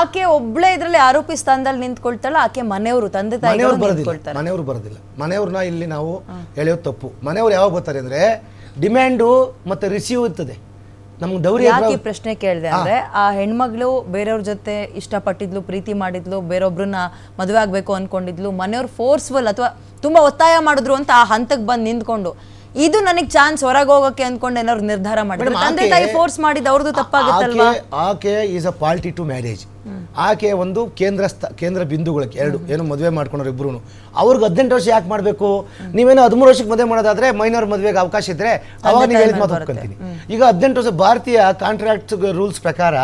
ಆಕೆ ಒಬ್ಳೆ ಇದ್ರಲ್ಲಿ ಆರೋಪಿ ಸ್ಥಾನದಲ್ಲಿ ನಿಂತ್ಕೊಳ್ತಾಳ ಆಕೆ ಮನೆಯವರು ತಂದೆ ತಾಯಿ ಮನೆಯವ್ರು ಬರೋದಿಲ್ಲ. ನಿಂತ್ಕೊಳ್ತಾರೆ. ಮನೆಯವ್ರು ಬರೋದಿಲ್ಲ. ಮನೆಯವ್ರನ್ನ ಇಲ್ಲಿ ನಾವು ಎಳೆಯೋದು ತಪ್ಪು. ಮನೆಯವ್ರು ಯಾವಾಗ ಬರ್ತಾರೆ ಅಂದ್ರೆ ಡಿಮ್ಯಾಂಡು ಮತ್ತೆ ರಿಸೀವ್ ಇರ್ತದೆ. ನಮ್ಗೆ ಯಾಕೆ ಈ ಪ್ರಶ್ನೆ ಕೇಳಿದೆ ಅಂದ್ರೆ ಆ ಹೆಣ್ಮಗಳು ಬೇರೆಯವ್ರ ಜೊತೆ ಇಷ್ಟಪಟ್ಟಿದ್ಲು ಪ್ರೀತಿ ಮಾಡಿದ್ಲು ಬೇರೊಬ್ರನ್ನ ಮದುವೆ ಆಗ್ಬೇಕು ಅನ್ಕೊಂಡಿದ್ಲು ಮನೆಯವ್ರು ಫೋರ್ಸ್ಫುಲ್ ಅಥವಾ ತುಂಬಾ ಒತ್ತಾಯ ಮಾಡಿದ್ರು ಅಂತ ಆ ಹಂತಕ್ಕೆ ಬಂದು ನಿಂತ್ಕೊಂಡು ಇದು ನನಗೆ ಚಾನ್ಸ್ ಹೊರಗೆ ಹೋಗಕ್ಕೆ ಅಂದ್ಕೊಂಡು ಏನಾದ್ರು ನಿರ್ಧಾರ ಮಾಡಿದ್ರು. ತಂದೆ ಆಕೆ- ತಾಯಿ ಫೋರ್ಸ್ ಮಾಡಿದ್ದು ಅವ್ರದ್ದು ತಪ್ಪಾಗುತ್ತಲ್ವಾ? ಆಕೆ ಆಕೆ is a party to marriage ಆಕೆ ಒಂದು ಕೇಂದ್ರ ಸ್ಥ ಕೇಂದ್ರ ಬಿಂದುಗಳಿಗೆ ಎರಡು ಏನು ಮದುವೆ ಮಾಡ್ಕೊಂಡ್ರು ಇಬ್ಬರು ಅವ್ರಿಗೆ ಹದಿನೆಂಟು ವರ್ಷ ಯಾಕೆ ಮಾಡಬೇಕು? ನೀವೇನೋ ಹದಿಮೂರು ವರ್ಷಕ್ಕೆ ಮದುವೆ ಮಾಡೋದಾದ್ರೆ ಮೈನರ್ ಮದುವೆಗೆ ಅವಕಾಶ ಇದ್ರೆ ಅವಾಗ ನೀವು ಹೇಳಿದ ಮಾತು ಒಪ್ಕೊಂತೀನಿ. ಈಗ ಹದಿನೆಂಟು ವರ್ಷ ಭಾರತೀಯ ಕಾಂಟ್ರಾಕ್ಟ್ ರೂಲ್ಸ್ ಪ್ರಕಾರ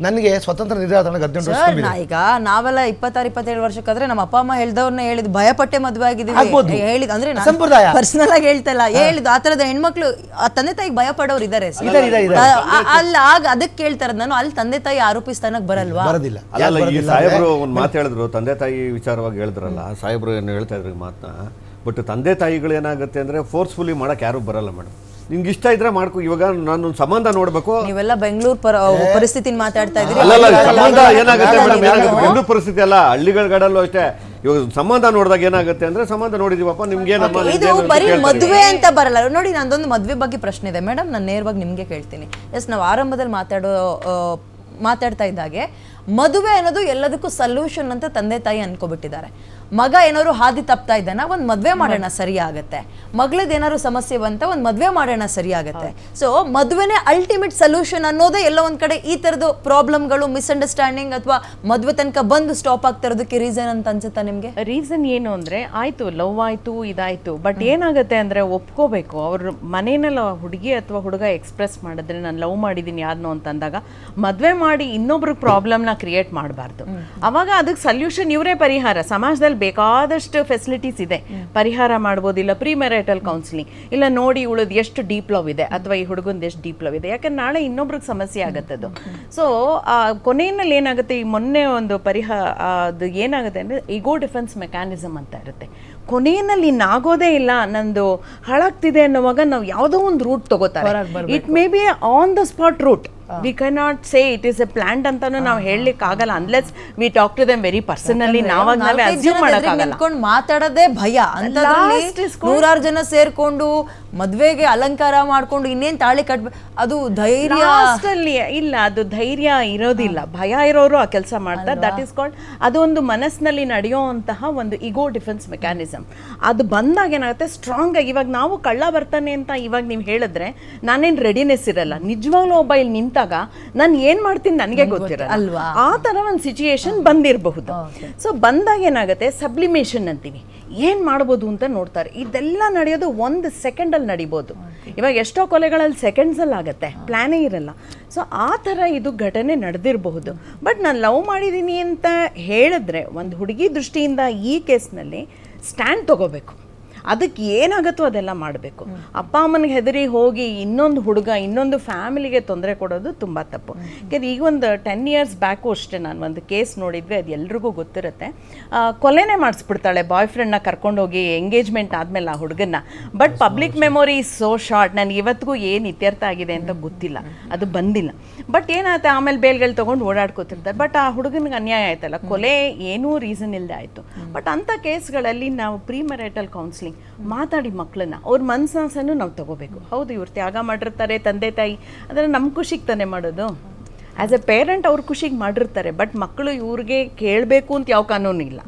ನನಗೆ ಸ್ವತಂತ್ರ ನಿರ್ಧಾರ ಹದಿನೆಂಟು ವರ್ಷ ಸರ್ ತುಂಬಿದೆ. ನಾ ಈಗ ನಾವೆಲ್ಲ ಇಪ್ಪತ್ತಾರು ಇಪ್ಪತ್ತೇಳು ವರ್ಷಕ್ಕಾದ್ರೆ ನಮ್ಮ ಅಪ್ಪ ಅಮ್ಮ ಹೇಳ್ದವ್ರನ್ನ ಹೇಳಿದ್ ಭಯಪಟ್ಟೆ ಮದುವೆ ಆಗಿದೀವಿ ಆಗ್ಬೋದು. ಹೇಳಿದ್ ಅಂದ್ರೆ ಸಂಪ್ರದಾಯ. ಪರ್ಸನಲ್ ಆಗಿ ಹೇಳ್ತಾ ಇಲ್ಲ. ಹೇಳಿದ್ ಆ ತರದ ಹೆಣ್ಮಕ್ಳು ಆ ತಂದೆ ತಾಯಿಗೆ ಭಯ ಪಡೋರು ಇದಾರೆ. ಅಲ್ಲಿ ಇದಾರೆ, ಅಲ್ಲ ಆಗ ಅದಕ್ಕೆ ಕೇಳ್ತಾರದ್ ನಾನು ಅಲ್ಲಿ ತಂದೆ ತಾಯಿ ಆರೋಪಿ ಸ್ಥಾನಕ್ಕೆ ಬರಲ್ವಾ? ಬರೋದಿಲ್ಲ. ಅಲ್ಲ ಯಾಕ್ ಈ ಬರೋದಿಲ್ಲ ಸಾಹೇಬ್ರು ಒಂದು ಮಾತು ಹೇಳಿದ್ರು ತಂದೆ ತಾಯಿ ವಿಚಾರವಾಗಿ ಹೇಳಿದ್ರಲ್ಲ ಸಾಹೇಬ್ರು ಏನು ಹೇಳ್ತಾ ಇದ್ರು ಈ ಮಾತನ್ನ ಬಟ್ ತಂದೆ ತಾಯಿಗಳು ಏನಾಗುತ್ತೆ ಅಂದ್ರೆ ಫೋರ್ಸ್ಫುಲಿ ಮಾಡಕ್ ಯಾರು ಬರಲ್ಲ ಮೇಡಮ್ ನಿಮ್ಗೆ ಇಷ್ಟ ಇದ್ರೆ ಮಾಡ್ಕೊ ಇವಾಗ ನಾನು ಸಂಬಂಧ ನೋಡ್ಬೇಕು. ನೀವೆಲ್ಲ ಬೆಂಗಳೂರು ಪರ ಪರಿಸ್ಥಿತಿನ ಮಾತಾಡ್ತಾ ಇದ್ದೀರಿ. ಅಲ್ಲಲ್ಲ ಸಂಬಂಧ ಏನಾಗುತ್ತೆ ಮೇಡಮ್ ಏನಾಗುತ್ತೆ. ಬೆಂಗಳೂರು ಪರಿಸ್ಥಿತಿ ಅಲ್ಲ ಹಳ್ಳಿಗಳ ಗಡಲ್ಲೂ ಅಷ್ಟೇ. ಇವಾಗ ಸಂಬಂಧ ನೋಡಿದಾಗ ಏನಾಗುತ್ತೆ ಅಂದ್ರೆ ಸಂಬಂಧ ನೋಡಿದೀವಪ್ಪ ನಿಮ್ಗೆ ಇದು ಬರೀ ಮದುವೆ ಅಂತ ಬರಲ್ಲ. ನೋಡಿ ನಂದೊಂದು ಮದುವೆ ಬಗ್ಗೆ ಪ್ರಶ್ನೆ ಇದೆ. ಮೇಡಮ್ ನಾನು ನೇರವಾಗಿ ನಿಮ್ಗೆ ಕೇಳ್ತೀನಿ. ಎಸ್ ನಾವು ಆರಂಭದಲ್ಲಿ ಮಾತಾಡೋ ಮಾತಾಡ್ತಾ ಇದ್ದಾಗೆ ಮದುವೆ ಅನ್ನೋದು ಎಲ್ಲದಕ್ಕೂ ಸೊಲ್ಯೂಷನ್ ಅಂತ ತಂದೆ ತಾಯಿ ಅನ್ಕೋಬಿಟ್ಟಿದ್ದಾರೆ. ಮಗ ಏನಾದ್ರು ಹಾದಿ ತಪ್ತಾ ಇದ್ದಾನ ಒಂದ್ ಮದ್ವೆ ಮಾಡೋಣ ಸರಿ ಆಗತ್ತೆ. ಮಗಳದ್ ಏನಾದ್ರು ಸಮಸ್ಯೆ ಬಂತ ಒಂದ್ ಮದ್ವೆ ಮಾಡೋಣ ಸರಿ ಆಗತ್ತೆ. ಸೊ ಮದ್ವೆನೆ ಅಲ್ಟಿಮೇಟ್ ಸೊಲ್ಯೂಷನ್ ಅನ್ನೋದೇ ಎಲ್ಲ ಒಂದ್ ಕಡೆ ಈ ತರದ್ದು ಪ್ರಾಬ್ಲಮ್ಗಳು ಮಿಸ್ಅಂಡರ್ಸ್ಟ್ಯಾಂಡಿಂಗ್ ಅಥವಾ ಮದ್ವೆ ತನಕ ಬಂದು ಸ್ಟಾಪ್ ಆಗ್ತಾ ಇರೋದಕ್ಕೆ ರೀಸನ್ ಅಂತ ಅನ್ಸುತ್ತಾ ನಿಮ್ಗೆ? ರೀಸನ್ ಏನು ಅಂದ್ರೆ ಆಯ್ತು ಲವ್ ಆಯ್ತು ಇದಾಯ್ತು ಬಟ್ ಏನಾಗುತ್ತೆ ಅಂದ್ರೆ ಒಪ್ಕೋಬೇಕು. ಅವ್ರ ಮನೇನಲ್ಲಿ ಹುಡುಗಿ ಅಥವಾ ಹುಡುಗ ಎಕ್ಸ್ಪ್ರೆಸ್ ಮಾಡಿದ್ರೆ ನಾನು ಲವ್ ಮಾಡಿದ್ದೀನಿ ಯಾರನ್ನೋ ಅಂತ ಅಂದಾಗ ಮದ್ವೆ ಮಾಡಿ ಇನ್ನೊಬ್ರಿಗೆ ಪ್ರಾಬ್ಲಮ್ನ ಕ್ರಿಯೇಟ್ ಮಾಡಬಾರ್ದು. ಅವಾಗ ಅದಕ್ಕೆ ಸೊಲ್ಯೂಷನ್ ಇವರೇ ಪರಿಹಾರ. ಸಮಾಜದಲ್ಲಿ ಬೇಕಾದಷ್ಟು ಫೆಸಿಲಿಟೀಸ್ ಇದೆ. ಪರಿಹಾರ ಮಾಡ್ಬೋದು ಇಲ್ಲ ಪ್ರೀ ಮೆರೈಟಲ್ ಕೌನ್ಸಿಲಿಂಗ್ ಇಲ್ಲ ನೋಡಿ ಉಳಿದ ಎಷ್ಟು ಡೀಪ್ ಲವ್ ಇದೆ ಅಥವಾ ಈ ಹುಡುಗಂದು ಎಷ್ಟು ಡೀಪ್ ಲವ್ ಇದೆ. ಯಾಕಂದ್ರೆ ನಾಳೆ ಇನ್ನೊಬ್ರಿಗೆ ಸಮಸ್ಯೆ ಆಗತ್ತೆ ಅದು ಸೊ ಕೊನೆಯಲ್ಲಿ ಏನಾಗುತ್ತೆ ಈ ಮೊನ್ನೆ ಒಂದು ಪರಿಹಾರ ಅದು ಏನಾಗುತ್ತೆ ಅಂದರೆ ಈಗೋ ಡಿಫೆನ್ಸ್ ಮೆಕ್ಯಾನಿಸಮ್ ಅಂತ ಇರುತ್ತೆ. ಕೊನೆಯಲ್ಲಿ ಇನ್ನಾಗೋದೇ ಇಲ್ಲ ನಂದು ಹಾಳಾಗ್ತಿದೆ ಅನ್ನೋವಾಗ ನಾವು ಯಾವುದೋ ಒಂದು ರೂಟ್ ತಗೋತಾರೆ. It may be on the spot route we not say it is a plant ಅಂತಾನು ನಾವು ಹೇಳಲಿಕ್ಕೆ ಆಗಲ್ಲ unless we talk to them very personally ನಾವಾಗ ನಾವೇ ಅಸ್ಯೂಮ್ ಮಾಡೋಕ್ಕಾಗಲ್ಲ. ನಿಂತ್ಕೊಂಡು ಮಾತಾಡೋದೇ ಭಯ. Last ನೂರಾರು ಜನ ಸೇರ್ಕೊಂಡು ಮದ್ವೆಗೆ ಅಲಂಕಾರ ಮಾಡ್ಕೊಂಡು ಇನ್ನೇನ್ ತಾಳಿ ಕಟ್ಬ ಅದು ಧೈರ್ಯ. ಅಷ್ಟಲ್ಲಿ ಇಲ್ಲ ಅದು ಧೈರ್ಯ ಇರೋದಿಲ್ಲ. ಭಯ ಇರೋರು ಆ ಕೆಲಸ ಮಾಡ್ತಾರೆ ದಟ್ ಈಸ್ ಕಾಲ್ಡ್ ಅದು ಒಂದು ಮನಸ್ಸಿನಲ್ಲಿ ನಡೆಯುವಂತಹ ಒಂದು ಇಗೋ ಡಿಫೆನ್ಸ್ ಮೆಕ್ಯಾನಿಸಮ್ ಅದು ಬಂದಾಗ ಏನಾಗುತ್ತೆ? ಸ್ಟ್ರಾಂಗ್ ಆಗಿ ಇವಾಗ ನಾವು ಕಳ್ಳ ಬರ್ತಾನೆ ಅಂತ ಇವಾಗ ನೀವು ಹೇಳಿದ್ರೆ ನಾನೇನು ರೆಡಿನೆಸ್ ಇರಲ್ಲ. ನಿಜವಾಗ್ಲೂ ಒಬ್ಬ ಇಲ್ಲಿ ನಿಂತಾಗ ನಾನು ಏನು ಮಾಡ್ತೀನಿ ನನಗೆ ಗೊತ್ತಿರಲ್ಲ. ಅಲ್ವಾ? ಆ ಥರ ಒಂದು ಸಿಚುಯೇಷನ್ ಬಂದಿರಬಹುದು. ಸೊ ಬಂದಾಗ ಏನಾಗುತ್ತೆ? ಸಬ್ಲಿಮೇಷನ್ ಅಂತೀವಿ. ಏನು ಮಾಡ್ಬೋದು ಅಂತ ನೋಡ್ತಾರೆ. ಇದೆಲ್ಲ ನಡೆಯೋದು ಒಂದು ಸೆಕೆಂಡಲ್ಲಿ ನಡಿಬೋದು. ಇವಾಗ ಎಷ್ಟೋ ಕೊಲೆಗಳಲ್ಲಿ ಸೆಕೆಂಡ್ಸಲ್ಲಿ ಆಗುತ್ತೆ. ಪ್ಲ್ಯಾನೇ ಇರಲ್ಲ. ಸೊ ಆ ಥರ ಇದು ಘಟನೆ ನಡೆದಿರಬಹುದು. ಬಟ್ ನಾನು ಲವ್ ಮಾಡಿದ್ದೀನಿ ಅಂತ ಹೇಳಿದ್ರೆ ಒಂದು ಹುಡುಗಿ ದೃಷ್ಟಿಯಿಂದ ಈ ಕೇಸ್ನಲ್ಲಿ ಸ್ಟ್ಯಾಂಡ್ ತಗೋಬೇಕು. ಅದಕ್ಕೆ ಏನಾಗುತ್ತೋ ಅದೆಲ್ಲ ಮಾಡಬೇಕು. ಅಪ್ಪ ಅಮ್ಮನಿಗೆ ಹೆದರಿ ಹೋಗಿ ಇನ್ನೊಂದು ಹುಡುಗ ಇನ್ನೊಂದು ಫ್ಯಾಮಿಲಿಗೆ ತೊಂದರೆ ಕೊಡೋದು ತುಂಬ ತಪ್ಪು. ಯಾಕಂದ್ರೆ ಈಗ ಒಂದು ಟೆನ್ ಇಯರ್ಸ್ ಬ್ಯಾಕು ಅಷ್ಟೇ ನಾನು ಒಂದು ಕೇಸ್ ನೋಡಿದ್ವಿ ಅದು ಎಲ್ರಿಗೂ ಗೊತ್ತಿರುತ್ತೆ. ಕೊಲೆನೇ ಮಾಡಿಸ್ಬಿಡ್ತಾಳೆ ಬಾಯ್ ಫ್ರೆಂಡ್ನ ಕರ್ಕೊಂಡೋಗಿ ಎಂಗೇಜ್ಮೆಂಟ್ ಆದಮೇಲೆ ಆ ಹುಡುಗನ್ನ. But public memory so short ನನಗೆ ಇವತ್ತಿಗೂ ಏನು ಇತ್ಯರ್ಥ ಆಗಿದೆ ಅಂತ ಗೊತ್ತಿಲ್ಲ. ಅದು ಬಂದಿಲ್ಲ. ಬಟ್ ಏನಾಯ್ತು ಆಮೇಲೆ ಬೇಲ್ಗಳು ತೊಗೊಂಡು ಓಡಾಡ್ಕೋತಿರ್ತಾರೆ. ಬಟ್ ಆ ಹುಡುಗನಿಗೆ ಅನ್ಯಾಯ ಆಯ್ತಲ್ಲ. ಕೊಲೆ ಏನೂ ರೀಸನ್ ಇಲ್ಲದೆ ಆಯಿತು. ಬಟ್ ಅಂಥ ಕೇಸ್ಗಳಲ್ಲಿ ನಾವು ಪ್ರೀ ಮೆರೈಟಲ್ ಕೌನ್ಸಿಲಿಂಗ್ ಮಾತಾಡಿ ಮಕ್ಕಳನ್ನ ಅವ್ರ ಮನಸ್ಸನ್ನು ನಾವು ತಗೋಬೇಕು. ಹೌದು, ಇವ್ರು ತ್ಯಾಗ ಮಾಡಿರ್ತಾರೆ ತಂದೆ, ತಾಯಿ. ಅಂದರೆ ನಮ್ಮ ಖುಷಿಗೆ ತಾನೇ ಮಾಡೋದು? ಆ್ಯಸ್ ಎ ಪೇರೆಂಟ್ ಅವ್ರ ಖುಷಿಗೆ ಮಾಡಿರ್ತಾರೆ ಬಟ್ ಮಕ್ಕಳು ಇವ್ರಿಗೆ ಕೇಳಬೇಕು ಅಂತ ಯಾವ ಕಾನೂನು ಇಲ್ಲ.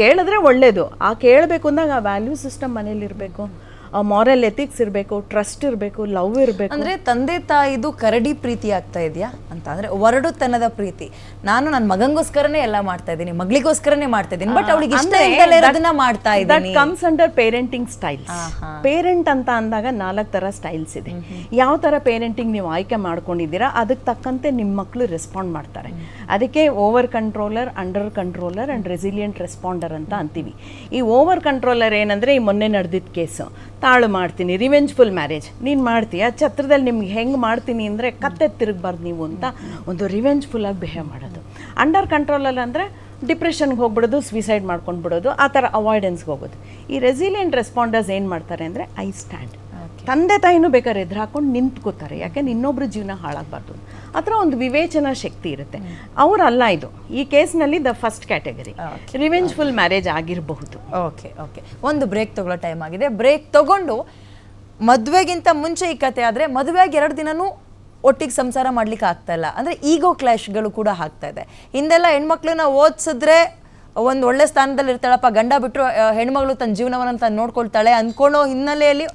ಕೇಳಿದ್ರೆ ಒಳ್ಳೇದು. ಆ ಕೇಳಬೇಕು ಅಂದಾಗ ಆ ವ್ಯಾಲ್ಯೂ ಸಿಸ್ಟಮ್ ಮನೇಲಿ ಇರಬೇಕು, ಆ ಮಾರಲ್ ಎಥಿಕ್ಸ್ ಇರಬೇಕು ಟ್ರಸ್ಟ್ ಇರಬೇಕು ಲವ್ ಇರಬೇಕು. ಅಂದ್ರೆ ತಂದೆ, ತಾಯಿದು ಕರಡಿ ಪ್ರೀತಿ ಆಗ್ತಾ ಇದೆಯಾ? ಅಂತ. ಅಂದ್ರೆ ಒರಡುತನದ ಪ್ರೀತಿ. ನಾನು ನನ್ನ ಮಗಂಗೋಸ್ಕರನೇ ಎಲ್ಲ ಮಾಡ್ತಾ ಇದ್ದೀನಿ ಮಗಳಿಗೋಸ್ಕರನೇ ಮಾಡ್ತಾ ಇದ್ದೀನಿ ಬಟ್ ಅವಳಿಗೆ ಇಷ್ಟ ಇಲ್ದಲೇ ಇರೋದನ್ನ ಮಾಡ್ತಾ ದಟ್ ಇದ್ದೀನಿ. Comes under parenting styles parent ಅಂತ ಅಂದಾಗ ನಾಲ್ಕು ಥರ ಸ್ಟೈಲ್ಸ್ ಇದೆ. ಯಾವ ತರ ಪೇರೆಂಟಿಂಗ್ ನೀವು ಆಯ್ಕೆ ಮಾಡ್ಕೊಂಡಿದ್ದೀರಾ ಅದಕ್ಕೆ ತಕ್ಕಂತೆ ನಿಮ್ಮ ಮಕ್ಕಳು ರೆಸ್ಪಾಂಡ್ ಮಾಡ್ತಾರೆ. ಅದಕ್ಕೆ over controller under controller and resilient responder ಅಂತ ಅಂತೀವಿ. ಈ ಓವರ್ ಕಂಟ್ರೋಲರ್ ಏನಂದ್ರೆ ಈ ಮೊನ್ನೆ ನಡೆದಿದ್ದ ಕೇಸು. ತಾಳು ಮಾಡ್ತೀನಿ ರಿವೆಂಜ್ಫುಲ್ ಮ್ಯಾರೇಜ್ ನೀನು ಮಾಡ್ತೀಯ? ಛತ್ರದಲ್ಲಿ ನಿಮ್ಗೆ ಹೆಂಗೆ ಮಾಡ್ತೀನಿ ಅಂದರೆ ಕತ್ತೆ ತಿರುಗಬಾರ್ದು ನೀವು ಅಂತ ಒಂದು ರಿವೆಂಜ್ಫುಲ್ಲಾಗಿ ಬಿಹೇವ್ ಮಾಡೋದು. ಅಂಡರ್ ಕಂಟ್ರೋಲಲ್ಲಿ ಅಂದರೆ ಡಿಪ್ರೆಷನ್ಗೆ ಹೋಗ್ಬಿಡೋದು ಸ್ವಿಸೈಡ್ ಮಾಡ್ಕೊಂಡು ಬಿಡೋದು ಆ ಥರ ಅವಾಯ್ಡೆನ್ಸ್ಗೆ ಹೋಗೋದು. ಈ ರೆಸಿಲಿಯಂಟ್ ರೆಸ್ಪಾಂಡರ್ಸ್ ಏನು ಮಾಡ್ತಾರೆ ಅಂದರೆ ಐ ಸ್ಟ್ಯಾಂಡ್ ತಂದೆ ತಾಯಿನೂ ಬೇಕಾದ್ರೆ ಎದುರು ಹಾಕೊಂಡು ನಿಂತ್ಕೋತಾರೆ. ಯಾಕೆಂದ್ರೆ ಇನ್ನೊಬ್ರ ಜೀವನ ಹಾಳಾಗಬಾರ್ದು ಆ ಥರ ಒಂದು ವಿವೇಚನಾ ಶಕ್ತಿ ಇರುತ್ತೆ. ಅವರಲ್ಲ ಇದು. ಈ ಕೇಸ್ನಲ್ಲಿ the first category revengeful marriage ಆಗಿರಬಹುದು. ಓಕೆ ಓಕೆ ಒಂದು ಬ್ರೇಕ್ ತಗೊಳ್ಳೋ ಟೈಮ್ ಆಗಿದೆ. ಬ್ರೇಕ್ ತಗೊಂಡು ಮದುವೆಗಿಂತ ಮುಂಚೆ ಈ ಕತೆ ಆದರೆ ಮದುವೆಗೆ ಎರಡು ದಿನನೂ ಒಟ್ಟಿಗೆ ಸಂಸಾರ ಮಾಡ್ಲಿಕ್ಕೆ ಆಗ್ತಾ ಇಲ್ಲ. ಅಂದರೆ ಈಗೋ ಕ್ಲಾಶ್ಗಳು ಕೂಡ ಆಗ್ತಾ ಇದೆ. ಹಿಂದೆಲ್ಲ ಹೆಣ್ಮಕ್ಳನ್ನ ಓದಿಸಿದ್ರೆ ಒಂದು ಒಳ್ಳೆ ಸ್ಥಾನದಲ್ಲಿ ಇರ್ತಾಳಪ್ಪ ಗಂಡ ಬಿಟ್ಟರು ಹೆಣ್ಮಗಳು ತನ್ನ ಜೀವನವನ್ನು ತಾನು ನೋಡ್ಕೊಳ್ತಾಳೆ ಅಂದ್ಕೊಳ್ಳೋ ಹಿನ್ನೆಲೆಯಲ್ಲಿ